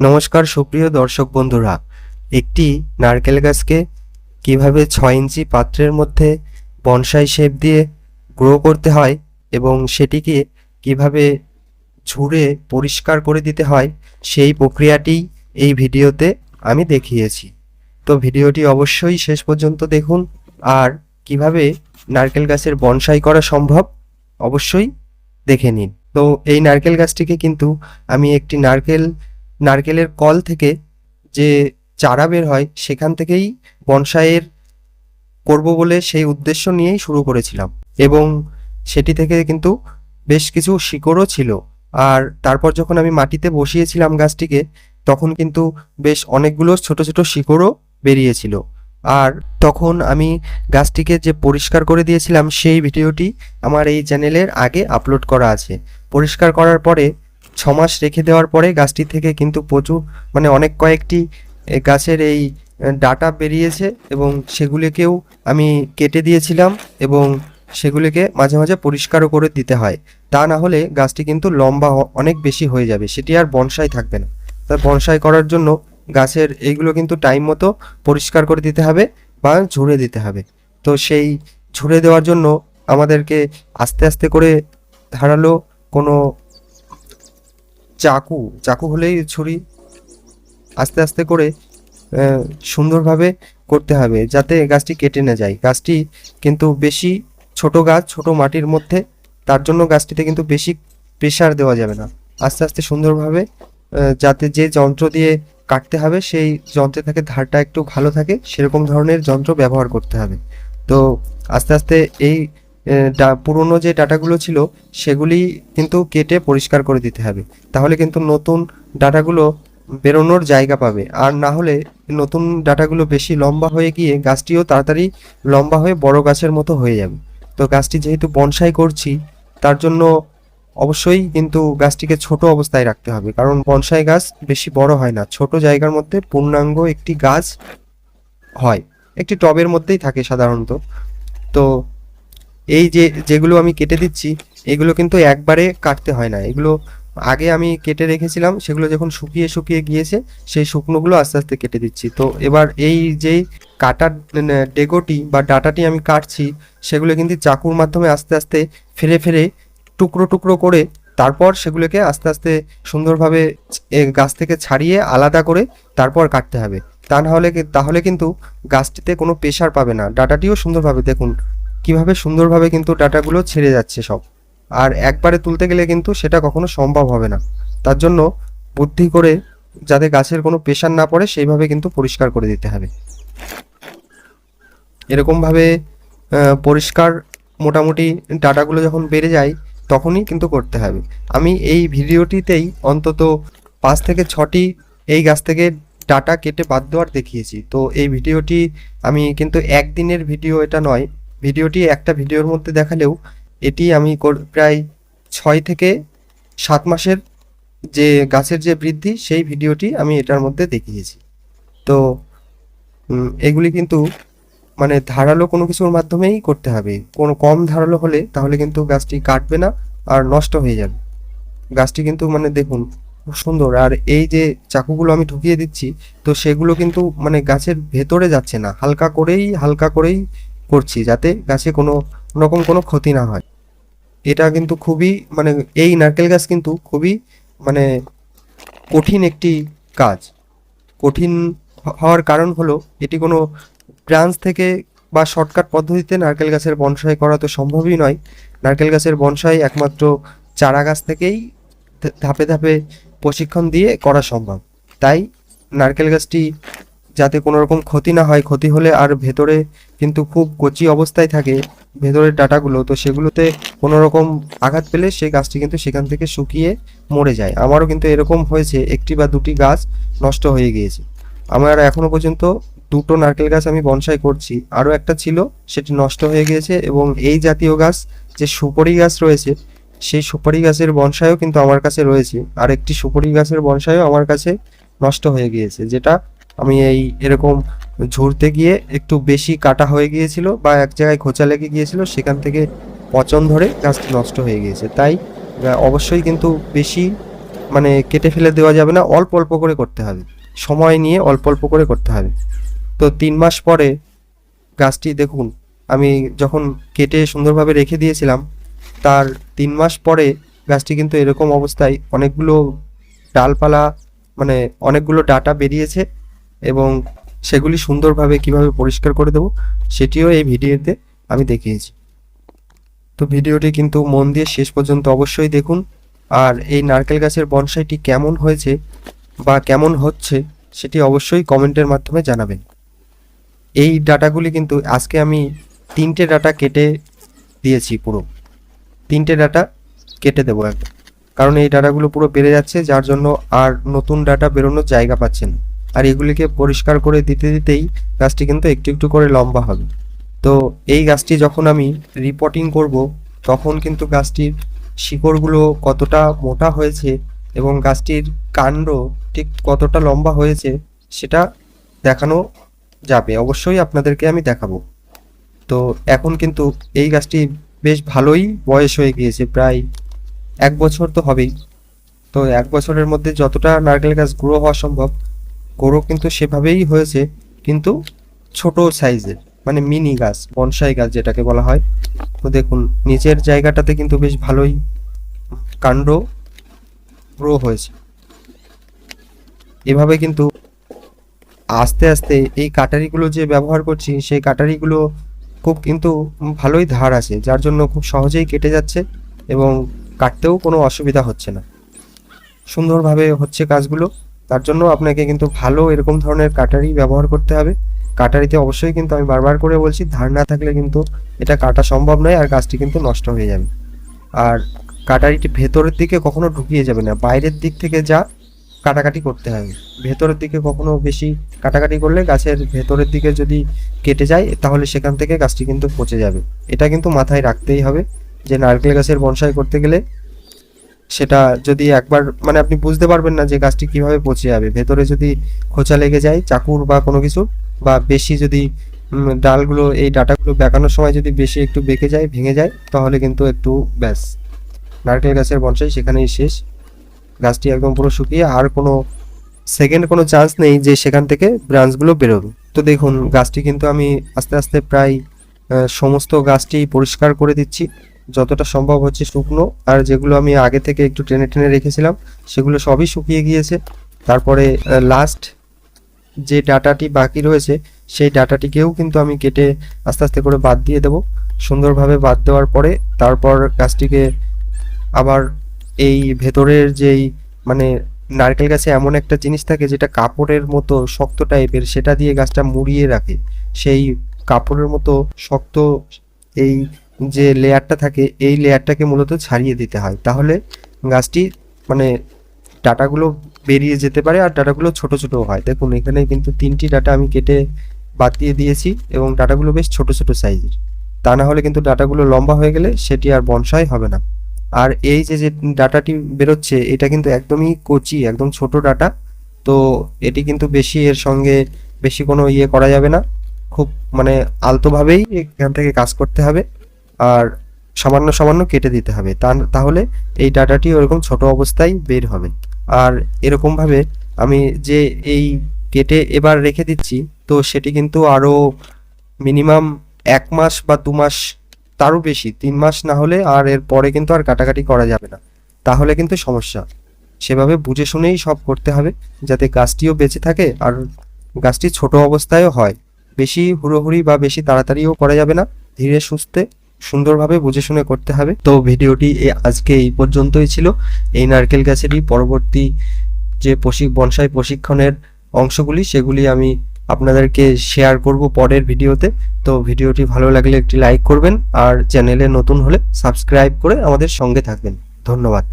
নমস্কার, সুপ্রিয় দর্শক বন্ধুরা। একটি নারকেল গাছকে কীভাবে ছয় ইঞ্চি পাত্রের মধ্যে বনসাই শেপ দিয়ে গ্রো করতে হয় এবং সেটিকে কীভাবে ঝুড়ে পরিষ্কার করে দিতে হয়, সেই প্রক্রিয়াটি এই ভিডিওতে আমি দেখিয়েছি। তো ভিডিওটি অবশ্যই শেষ পর্যন্ত দেখুন। আর কীভাবে নারকেল গাছের বনসাই করা সম্ভব, অবশ্যই দেখে নিন। তো এই নারকেল গাছটিকে কিন্তু আমি একটি নারকেল নারকেলের কল থেকে যে চারা বের হয়, সেখান থেকেই বনসাইয়ের করব বলে সেই উদ্দেশ্য নিয়েই শুরু করেছিলাম। এবং সেটি থেকে কিন্তু বেশ কিছু শিকড়ও ছিল। আর তারপর যখন আমি মাটিতে বসিয়েছিলাম গাছটিকে, তখন কিন্তু বেশ অনেকগুলো ছোট ছোট শিকড়ও বেরিয়েছিল। আর তখন আমি গাছটিকে যে পরিষ্কার করে দিয়েছিলাম, সেই ভিডিওটি আমার এই চ্যানেলের আগে আপলোড করা আছে। পরিষ্কার করার পরে ছ মাস রেখে দেওয়ার পরে গাছটি থেকে কিন্তু প্রচুর মানে অনেক কয়েকটি গাছের এই ডাটা বেরিয়েছে এবং সেগুলিকেও আমি কেটে দিয়েছিলাম এবং সেগুলিকে মাঝে মাঝে পরিষ্কারও করে দিতে হয়। তা না হলে গাছটি কিন্তু লম্বা অনেক বেশি হয়ে যাবে, সেটি আর বনসাই থাকবে না। তাই বনসাই করার জন্য গাছের এইগুলো কিন্তু টাইম মতো পরিষ্কার করে দিতে হবে বা ঝুড়ে দিতে হবে। তো সেই ঝুড়ে দেওয়ার জন্য আমাদেরকে আস্তে আস্তে করে ধারালো কোনো চাকু চাকু হলেই ছুরি। আস্তে আস্তে করে সুন্দরভাবে করতে হবে যাতে গাছটি কেটে না যায়। গাছটি কিন্তু বেশি ছোট গাছ, ছোট মাটির মধ্যে তার জন্য গাছটিতে কিন্তু বেশি প্রেসার দেওয়া যাবে না। আস্তে আস্তে সুন্দরভাবে যাতে যে যন্ত্র দিয়ে কাটতে হবে সেই যন্ত্রে থাকে ধারটা একটু ভালো থাকে, সেরকম ধরনের যন্ত্র ব্যবহার করতে হবে। তো আস্তে আস্তে এই পুরনো যে ডাটাগুলো ছিল, সেগুলি কিন্তু কেটে পরিষ্কার করে দিতে হবে। তাহলে কিন্তু নতুন ডাটাগুলো বেরোনোর জায়গা পাবে। আর না হলে নতুন ডাটাগুলো বেশি লম্বা হয়ে গিয়ে গাছটিও তাড়াতাড়ি লম্বা হয়ে বড় গাছের মতো হয়ে যাবে। তো গাছটি যেহেতু বনসাই করছি, তার জন্য অবশ্যই কিন্তু গাছটিকে ছোট অবস্থায় রাখতে হবে। কারণ বনসাই গাছ বেশি বড় হয় না, ছোট জায়গার মধ্যে পূর্ণাঙ্গ একটি গাছ হয়। একটি টবের মধ্যেই থাকে সাধারণত। তো এই যে যেগুলো আমি কেটে দিচ্ছি এগুলো কিন্তু একবারে কাটতে হয় না। এগুলো আগে আমি কেটে রেখেছিলাম সেগুলো যখন শুকিয়ে শুকিয়ে গিয়েছে সেই শুকনোগুলো আস্তে আস্তে কেটে দিচ্ছি। তো এবার এই যেই কাটার উম, ডেগোটি বা ডাটাটি আমি কাটছি সেগুলো কিন্তু চাকুর মাধ্যমে আস্তে আস্তে ফেরে ফেরে টুকরো টুকরো করে তারপর সেগুলোকে আস্তে আস্তে সুন্দরভাবে গাছ থেকে ছাড়িয়ে আলাদা করে তারপর কাটতে হবে। তা না হলে কি- তাহলে কিন্তু গাছটিতে কোনো প্রেশার পাবে না। ডাটাটিও সুন্দরভাবে দেখুন কীভাবে সুন্দরভাবে কিন্তু ডাটাগুলো ছেড়ে যাচ্ছে সব। আর একবারে তুলতে গেলে কিন্তু সেটা কখনো সম্ভব হবে না। তার জন্য বুদ্ধি করে যাতে গাছের কোনো প্রেশার না পড়ে, সেইভাবে কিন্তু পরিষ্কার করে দিতে হবে। এরকমভাবে পরিষ্কার মোটামুটি ডাটাগুলো যখন বেড়ে যায়, তখনই কিন্তু করতে হবে। আমি এই ভিডিওটিতেই অন্তত পাঁচ থেকে ছটি এই গাছ থেকে ডাটা কেটে বাদ দেওয়ার দেখিয়েছি। তো এই ভিডিওটি আমি কিন্তু একদিনের ভিডিও এটা নয় ভিডিওটি একটা ভিডিওর মধ্যে দেখালেও এটি আমি প্রায় ছয় থেকে সাত মাসের যে গাছের যে বৃদ্ধি, সেই ভিডিওটি আমি এটার মধ্যে দেখিয়েছি। তো এগুলি কিন্তু মানে ধারালো কোনো কিছুর মাধ্যমেই করতে হবে। কোনো কম ধারালো হলে তাহলে কিন্তু গাছটি কাটবে না আর নষ্ট হয়ে যাবে। গাছটি কিন্তু মানে দেখুন খুব সুন্দর। আর এই যে চাকুগুলো আমি ঢুকিয়ে দিচ্ছি, তো সেগুলো কিন্তু মানে গাছের ভেতরে যাচ্ছে না। হালকা করেই হালকা করেই করছি যাতে গাছে কোনো রকম কোনো ক্ষতি না হয়। এটা কিন্তু খুবই মানে এই নারকেল গাছ কিন্তু খুবই মানে কঠিন একটি কাজ। কঠিন হওয়ার কারণ হলো এটি কোনো ব্রাঞ্চ থেকে বা শর্টকাট পদ্ধতিতে নারকেল গাছের বনসাই করা তো সম্ভবই নয়। নারকেল গাছের বনসাই একমাত্র চারা গাছ থেকেই ধাপে ধাপে প্রশিক্ষণ দিয়ে করা সম্ভব। তাই নারকেল গাছটি যাতে কোনো রকম ক্ষতি না হয়, ক্ষতি হলে আর ভেতরে কিন্তু খুব কচি অবস্থায় থাকে ভেতরের ডাটাগুলো, তো সেগুলোতে কোনো রকম আঘাত পেলে সেই গাছটি কিন্তু সেখান থেকে শুকিয়ে মরে যায়। আমারও কিন্তু এরকম হয়েছে, একটি বা দুটি গাছ নষ্ট হয়ে গিয়েছে। আমার এখনও পর্যন্ত দুটো নারকেল গাছ আমি বনসাই করছি। আরও একটা ছিল, সেটি নষ্ট হয়ে গিয়েছে এবং এই জাতীয় গাছ যে সুপারি গাছ রয়েছে, সেই সুপারি গাছের বনসাইও কিন্তু আমার কাছে রয়েছে। আর একটি সুপারি গাছের বনসাইও আমার কাছে নষ্ট হয়ে গিয়েছে, যেটা আমি এই এরকম ঝুরতে গিয়ে একটু বেশি কাটা হয়ে গিয়েছিল বা এক জায়গায় খোঁচা লেগে গিয়েছিল, সেখান থেকে পচন ধরে গাছটি নষ্ট হয়ে গিয়েছে। তাই অবশ্যই কিন্তু বেশি মানে কেটে ফেলে দেওয়া যাবে না, অল্প অল্প করে করতে হবে। সময় নিয়ে অল্প অল্প করে করতে হবে। তো তিন মাস পরে গাছটি দেখুন, আমি যখন কেটে সুন্দরভাবে রেখে দিয়েছিলাম, তার তিন মাস পরে গাছটি কিন্তু এরকম অবস্থায় অনেকগুলো ডালপালা মানে অনেকগুলো ডাটা বেরিয়েছে। এবং সেগুলি সুন্দরভাবে কীভাবে পরিষ্কার করে দেবো, সেটিও এই ভিডিওতে আমি দেখিয়েছি। তো ভিডিওটি কিন্তু মন দিয়ে শেষ পর্যন্ত অবশ্যই দেখুন। আর এই নারকেল গাছের বনসাইটি কেমন হয়েছে বা কেমন হচ্ছে, সেটি অবশ্যই কমেন্টের মাধ্যমে জানাবেন। এই ডাটাগুলি কিন্তু আজকে আমি তিনটে ডাটা কেটে দিয়েছি পুরো। তিনটে ডাটা কেটে দেবো একদম। কারণ এই ডাটাগুলো পুরো বেড়ে যাচ্ছে, যার জন্য আর নতুন ডাটা বেরোনোর জায়গা পাচ্ছে না। আর এগুলিকে পরিষ্কার করে দিতে দিতেই গাছটি কিন্তু একটু একটু করে লম্বা হবে। তো এই গাছটি যখন আমি রিপোর্টিং করব, তখন কিন্তু গাছটির শিকড়গুলো কতটা মোটা হয়েছে এবং গাছটির কাণ্ড ঠিক কতটা লম্বা হয়েছে, সেটা দেখানো যাবে। অবশ্যই আপনাদেরকে আমি দেখাবো। তো এখন কিন্তু এই গাছটি বেশ ভালোই বয়স হয়ে গিয়েছে, প্রায় এক বছর তো হবেই। তো এক বছরের মধ্যে যতটা নারকেল গাছ গ্রো হওয়া সম্ভব গ্রো কিন্তু সেভাবেই হয়েছে, কিন্তু ছোট সাইজের মানে মিনি গাছ, বনসাই গাছ যেটাকে বলা হয়। তো দেখুন, নিচের জায়গাটাতে কিন্তু বেশ ভালোই কাণ্ড গ্রো হয়েছে। এভাবে কিন্তু আস্তে আস্তে এই কাটারিগুলো যে ব্যবহার করছি, সেই কাটারিগুলো খুব কিন্তু ভালোই ধার আছে, যার জন্য খুব সহজেই কেটে যাচ্ছে এবং কাটতেও কোনো অসুবিধা হচ্ছে না। সুন্দরভাবে হচ্ছে কাজগুলো। তার জন্য আপনাকে কিন্তু ভালো এরকম ধরনের কাটারি ব্যবহার করতে হবে। কাটারিতে অবশ্যই কিন্তু আমি বারবার করে বলছি, ধার না থাকলে কিন্তু এটা কাটা সম্ভব নয় আর গাছটি কিন্তু নষ্ট হয়ে যাবে। আর কাটারিটি ভেতরের দিকে কখনো ঢুকিয়ে যাবে না, বাইরের দিক থেকে যা কাটাকাটি করতে হবে। ভেতরের দিকে কখনো বেশি কাটাকাটি করলে গাছের ভেতরের দিকে যদি কেটে যায়, তাহলে সেখান থেকে গাছটি কিন্তু পচে যাবে। এটা কিন্তু মাথায় রাখতেই হবে যে নারকেল গাছের বনসাই করতে গেলে সেটা যদি একবার মানে আপনি বুঝতে পারবেন না যে গাছটি কীভাবে পচে যাবে। ভেতরে যদি খোঁচা লেগে যায়, চাকুর বা কোনো কিছু, বা বেশি যদি ডালগুলো, এই ডাটাগুলো বেঁকানোর সময় যদি বেশি একটু বেঁকে যায়, ভেঙে যায়, তাহলে কিন্তু একটু ব্যাস। নারকেল গাছের বনসাই সেখানেই শেষ। গাছটি একদম পুরো শুকিয়ে আর কোনো সেকেন্ড কোনো চান্স নেই যে সেখান থেকে ব্রাঞ্চগুলো বেরোবে। তো দেখুন, গাছটি কিন্তু আমি আস্তে আস্তে প্রায় সমস্ত গাছটি পরিষ্কার করে দিচ্ছি। যতটা সম্ভব হচ্ছে শুকনো। আর যেগুলো আমি আগে থেকে একটু টেনে টেনে রেখেছিলাম, সেগুলো সবই শুকিয়ে গিয়েছে। তারপরে লাস্ট যে ডাটাটি বাকি রয়েছে, সেই ডাটাটিকেও কিন্তু আমি কেটে আস্তে আস্তে করে বাদ দিয়ে দেবো। সুন্দরভাবে বাদ দেওয়ার পরে, তারপর গাছটিকে আবার এই ভেতরের যেই মানে নারকেল গাছে এমন একটা জিনিস থাকে যেটা কাপড়ের মতো শক্ত টাইপের, সেটা দিয়ে গাছটা মুড়িয়ে রাখে। সেই কাপড়ের মতো শক্ত এই যে লেয়ারটা থাকে, এই লেয়ারটাকে মূলত ছাড়িয়ে দিতে হয়। তাহলে গাছটি মানে ডাটাগুলো বেরিয়ে যেতে পারে আর ডাটাগুলো ছোট ছোট হয়। দেখুন, এখানে কিন্তু তিনটি ডাটা আমি কেটে বাদ দিয়ে দিয়েছি এবং ডাটাগুলো বেশ ছোট ছোট সাইজের। তা না হলে কিন্তু ডাটাগুলো লম্বা হয়ে গেলে সেটি আর বনসাই হবে না। আর এই যে যে ডাটাটি বেরোচ্ছে, এটা কিন্তু একদমই কচি, একদম ছোট ডাটা। তো এটি কিন্তু বেশি এর সঙ্গে বেশি কোনো ইয়ে করা যাবে না। খুব মানে আলতোভাবেই এখান থেকে কাজ করতে হবে। আর সামান্য সামান্য কেটে দিতে হবে। তাহলে এই ডাটাটি ওরকম ছোট অবস্থায় বের হবে। আর এরকমভাবে আমি যে এই কেটে এবার রেখে দিচ্ছি, তো সেটি কিন্তু আরও মিনিমাম এক মাস বা দু মাস তারও বেশি, তিন মাস না হলে আর এর পরে কিন্তু আর কাটাকাটি করা যাবে না। তাহলে কিন্তু সমস্যা। সেভাবে বুঝে শুনেই সব করতে হবে, যাতে গাছটিও বেঁচে থাকে আর গাছটি ছোট অবস্থায়ও হয়। বেশি হুড়োহুড়ি বা বেশি তাড়াতাড়িও করা যাবে না, ধীরে সুস্থে সুন্দরভাবে বুঝে শুনে করতে হবে। তো ভিডিওটি আজকে এই পর্যন্তই ছিল। এই নারকেল গাছেরই পরবর্তী যে প্রশিক বনসাই প্রশিক্ষণের অংশগুলি, সেগুলি আমি আপনাদেরকে শেয়ার করব পরের ভিডিওতে। তো ভিডিওটি ভালো লাগলে একটি লাইক করবেন, আর চ্যানেলে নতুন হলে সাবস্ক্রাইব করে আমাদের সঙ্গে থাকবেন। ধন্যবাদ।